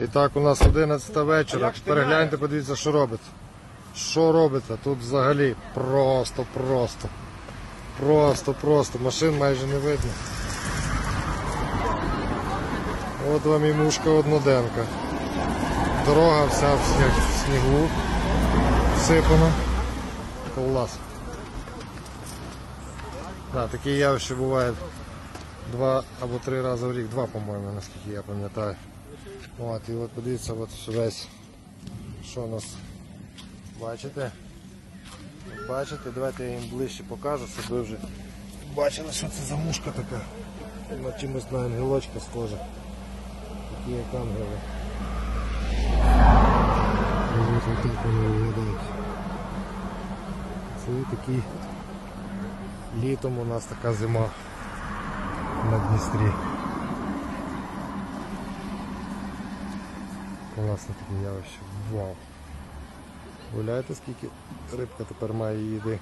І так, у нас 11 вечора. Перегляньте, подивіться, що робиться. Що робиться? Тут взагалі просто, просто. Просто, просто. Машин майже не видно. От вам і мушка одноденка. Дорога вся в снігу. Всипана. Клас. Да, такі явища бувають два або три рази в рік, два, по-моєму, наскільки я пам'ятаю. От, і от подивіться, от весь, що у нас. Бачите? Бачите, давайте я їм ближче покажу, щоб вже бачили, що це за мушка така. На чимось на ангелочка схожа. Такі як ангели. І от отак вони виглядають. Це такі літом у нас така зима на Дністрі. Класне таке явище. Вау. Гуляєте, скільки рибка тепер має їди.